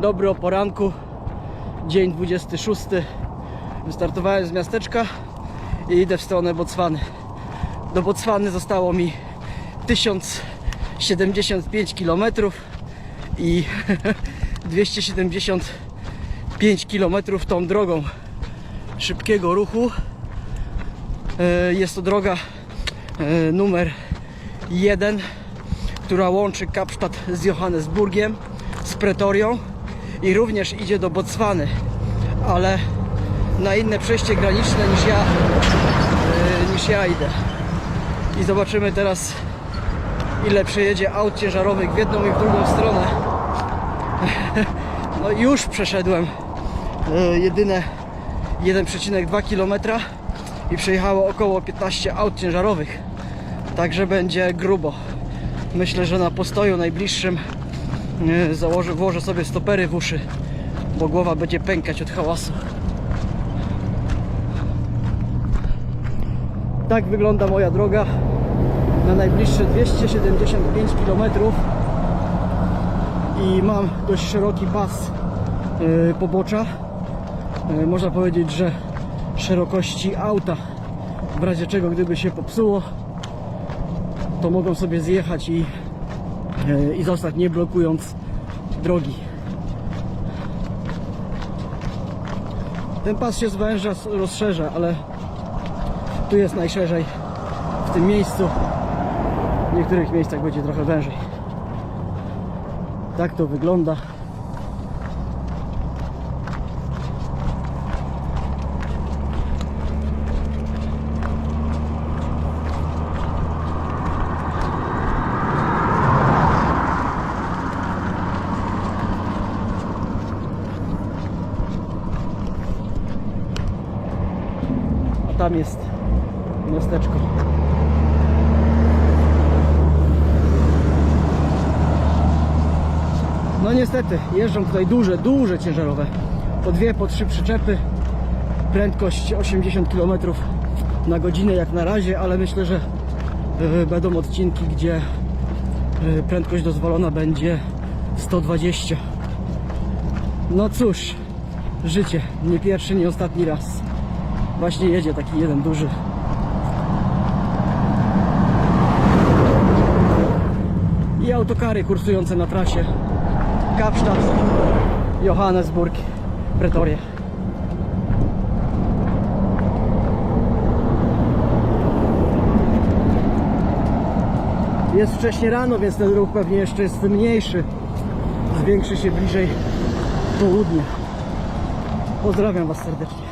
Dobry o poranku. Dzień 26. Wystartowałem z miasteczka i idę w stronę Botswany. Do Botswany zostało mi 1075 km i 275 km tą drogą szybkiego ruchu. E, Jest to droga e, numer 1, która łączy Kapsztad z Johannesburgiem, z Pretorią i również idzie do Botswany, ale na inne przejście graniczne niż ja, e, niż ja idę. I zobaczymy teraz ile przejedzie aut ciężarowych w jedną i w drugą stronę. No już przeszedłem e, jedyne 1,2 km i przejechało około 15 aut ciężarowych. Także będzie grubo. Myślę, że na postoju najbliższym założę, włożę sobie stopery w uszy, bo głowa będzie pękać od hałasu. Tak wygląda moja droga na najbliższe 275 km i mam dość szeroki pas e, pobocza. E, Można powiedzieć, że szerokości auta w razie czego gdyby się popsuło to mogą sobie zjechać i, i zostać nie blokując drogi. Ten pas się zwęża, rozszerza, ale tu jest najszerzej w tym miejscu. W niektórych miejscach będzie trochę wężej. Tak to wygląda. Tam jest miasteczko. No niestety, jeżdżą tutaj duże, duże ciężarowe. Po dwie, po trzy przyczepy. Prędkość 80 km na godzinę jak na razie, ale myślę, że e, będą odcinki, gdzie e, prędkość dozwolona będzie 120. No cóż, życie. Nie pierwszy, nie ostatni raz. Właśnie jedzie taki jeden duży. I autokary kursujące na trasie Kapsztad, Johannesburg, Pretoria. Jest wcześnie rano, więc ten ruch pewnie jeszcze jest mniejszy. Zwiększy się bliżej południa. Pozdrawiam Was serdecznie.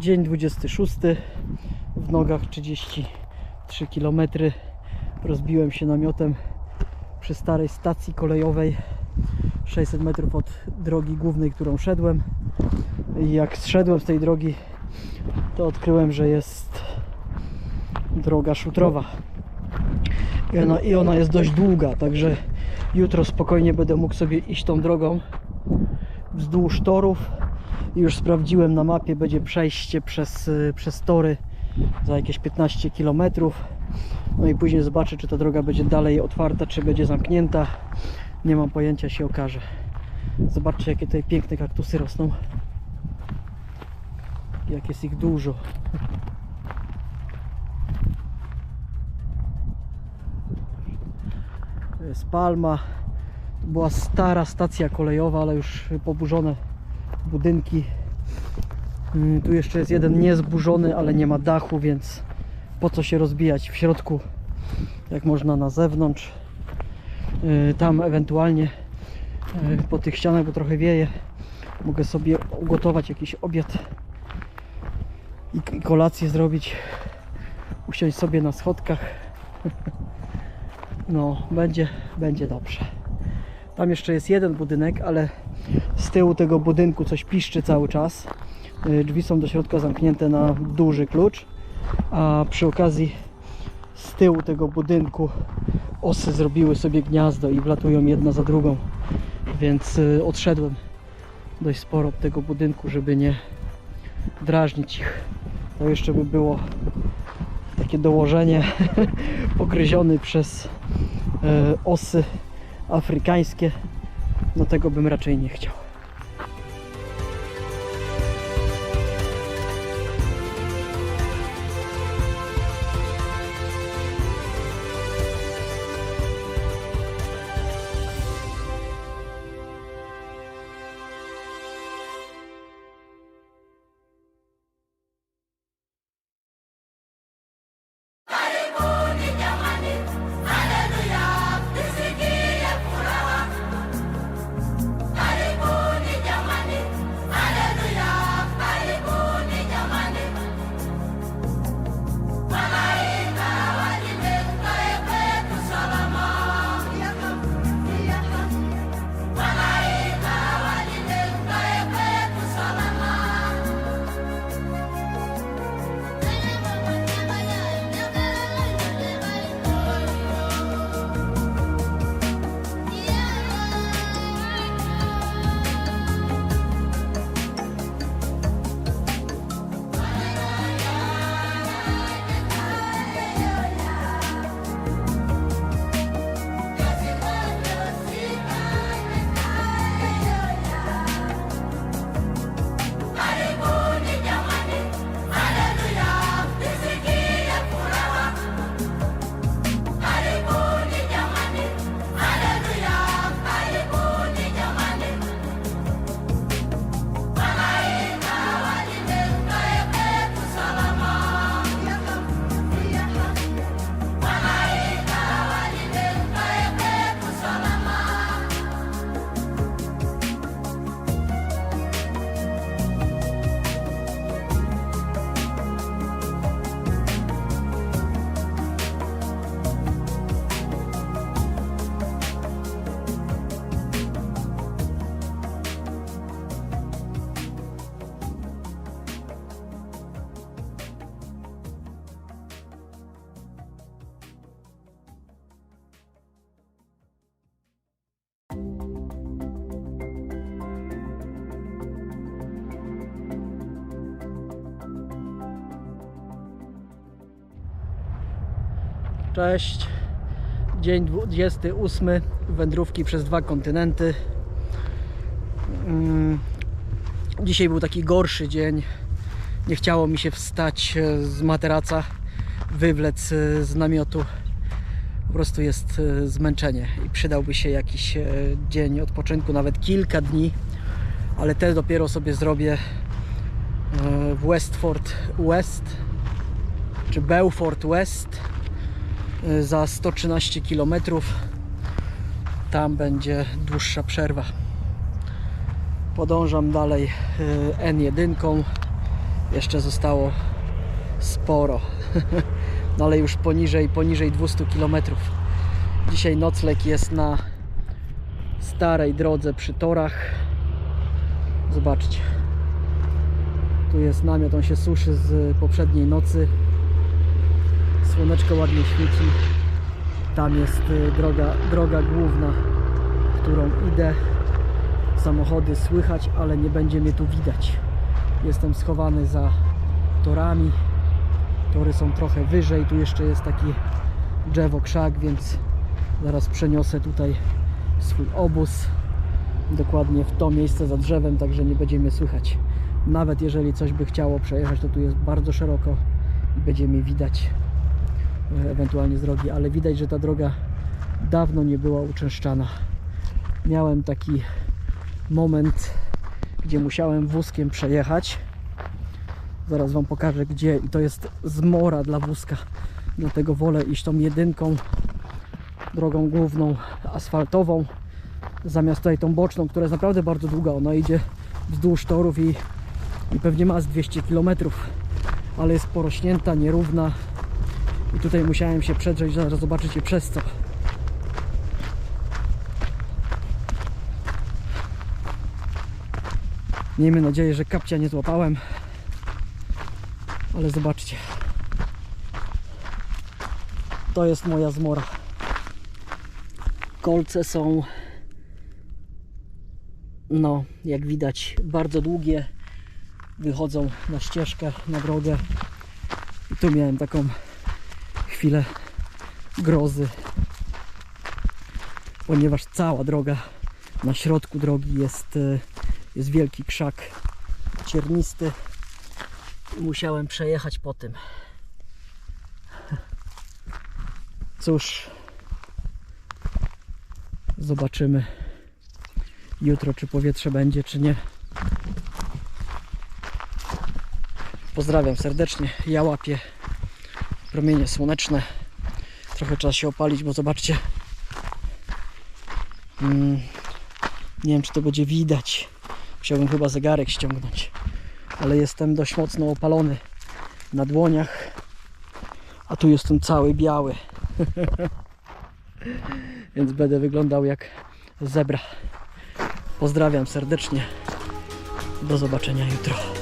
Dzień 26. W nogach 33 km. Rozbiłem się namiotem przy starej stacji kolejowej 600 metrów od drogi głównej, którą szedłem. I jak zszedłem z tej drogi, to odkryłem, że jest droga szutrowa. I ona, I ona jest dość długa, także jutro spokojnie będę mógł sobie iść tą drogą wzdłuż torów. Już sprawdziłem na mapie, będzie przejście przez, y, przez tory za jakieś 15 km. No i później zobaczę, czy ta droga będzie dalej otwarta, czy będzie zamknięta. Nie mam pojęcia, się okaże. Zobaczcie, jakie tutaj piękne kaktusy rosną. Jak jest ich dużo. To jest Palma. To była stara stacja kolejowa, ale już poburzone budynki. Mm, Tu jeszcze jest jeden niezburzony, ale nie ma dachu, więc po co się rozbijać w środku, jak można na zewnątrz. Yy, Tam ewentualnie yy, po tych ścianach, bo trochę wieje, mogę sobie ugotować jakiś obiad i kolację zrobić. Usiąść sobie na schodkach. No, będzie, będzie dobrze. Tam jeszcze jest jeden budynek, ale z tyłu tego budynku coś piszczy cały czas. Y, Drzwi są do środka zamknięte na duży klucz, a przy okazji z tyłu tego budynku osy zrobiły sobie gniazdo i wlatują jedna za drugą, więc y, odszedłem dość sporo od tego budynku, żeby nie drażnić ich. To jeszcze by było takie dołożenie pogryziony przez e, osy afrykańskie. No tego bym raczej nie chciał. Cześć. Dzień 28 wędrówki przez dwa kontynenty. Mm, Dzisiaj był taki gorszy dzień. Nie chciało mi się wstać e, z materaca, wywlec e, z namiotu. Po prostu jest e, zmęczenie i przydałby się jakiś dzień odpoczynku, nawet kilka dni, ale te dopiero sobie zrobię w Westford West czy Beaufort West za 113 km. Tam będzie dłuższa przerwa. Podążam dalej y, N1. Jeszcze zostało sporo, no ale już poniżej, poniżej 200 km. Dzisiaj nocleg jest na starej drodze przy torach. Zobaczcie. Tu jest namiot, on się suszy z poprzedniej nocy. Słoneczko ładnie świeci. Tam jest y, droga, droga główna, którą idę. Samochody słychać, ale nie będzie mnie tu widać. Jestem schowany za torami. Tory są trochę wyżej. Tu jeszcze jest taki drzewo krzak, więc zaraz przeniosę tutaj swój obóz dokładnie w to miejsce za drzewem, także nie będzie mnie słychać. Nawet jeżeli coś by chciało przejechać, to tu jest bardzo szeroko i będzie mi widać ewentualnie z drogi, ale widać, że ta droga dawno nie była uczęszczana. Miałem taki moment, gdzie musiałem wózkiem przejechać. Zaraz Wam pokażę gdzie i to jest zmora dla wózka. Dlatego wolę iść tą jedynką, drogą główną, asfaltową, zamiast tutaj tą boczną, która jest naprawdę bardzo długa. Ona idzie wzdłuż torów i, i pewnie ma z 200 km, ale jest porośnięta, nierówna. I tutaj musiałem się przedrzeć, zaraz zobaczycie przez co. Miejmy nadzieję, że kapcia nie złapałem. Ale zobaczcie. To jest moja zmora. Kolce są no, jak widać, bardzo długie. Wychodzą na ścieżkę, na drogę. I tu miałem taką chwilę grozy, ponieważ cała droga na środku drogi jest, e, jest wielki krzak ciernisty i musiałem przejechać po tym. Cóż, zobaczymy jutro, czy powietrze będzie, czy nie. Pozdrawiam serdecznie. Ja łapię promienie słoneczne. Trochę trzeba się opalić, bo zobaczcie. Mm, nie wiem, czy to będzie widać. Musiałbym chyba zegarek ściągnąć. Ale jestem dość mocno opalony na dłoniach. A tu jestem cały biały. Więc będę wyglądał jak zebra. Pozdrawiam serdecznie. Do zobaczenia jutro.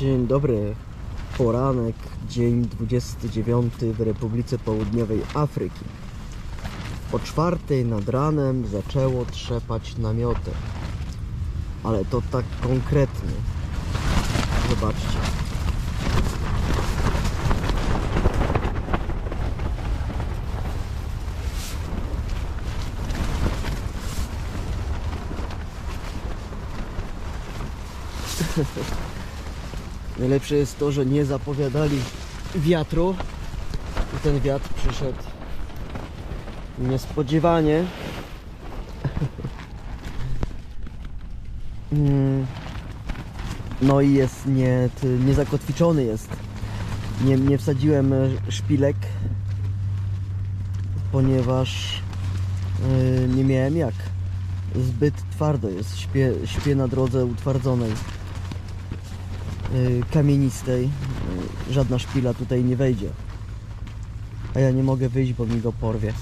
Dzień dobry. Poranek, dzień 29 w Republice Południowej Afryki. O czwartej nad ranem zaczęło trzepać namiotem. Ale to tak konkretnie. Zobaczcie. Najlepsze jest to, że nie zapowiadali wiatru i ten wiatr przyszedł niespodziewanie. Mm. No i jest nie, niezakotwiczony jest. Nie, nie wsadziłem e, szpilek, ponieważ e, nie miałem jak. Zbyt twardo jest. Śpię, śpię na drodze utwardzonej kamienistej. Y, Żadna szpila tutaj nie wejdzie. A ja nie mogę wyjść, bo mi go porwie.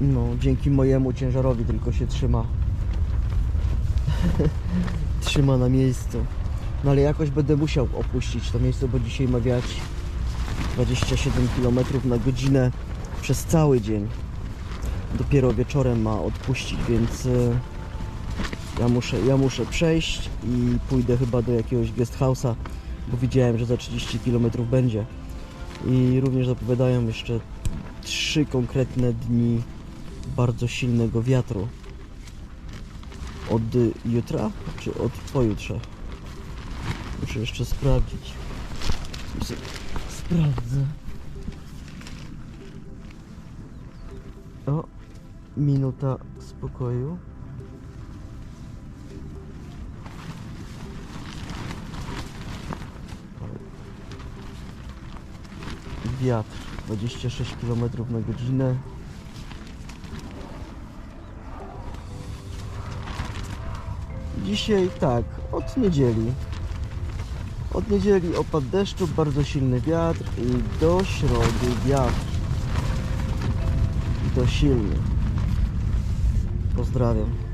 No, dzięki mojemu ciężarowi tylko się trzyma. trzyma na miejscu. No ale jakoś będę musiał opuścić to miejsce, bo dzisiaj ma wiać 27 km na godzinę przez cały dzień. Dopiero wieczorem ma odpuścić, więc y, ja muszę, ja muszę przejść i pójdę chyba do jakiegoś guest house'a, bo widziałem, że za 30 km będzie. I również zapowiadają jeszcze trzy konkretne dni bardzo silnego wiatru. Od jutra czy od pojutrze? Muszę jeszcze sprawdzić. Sprawdzę. O, minuta spokoju. Wiatr 26 km na godzinę. Dzisiaj tak, od niedzieli. Od niedzieli opad deszczu, bardzo silny wiatr i do środy wiatr. I to silny. Pozdrawiam.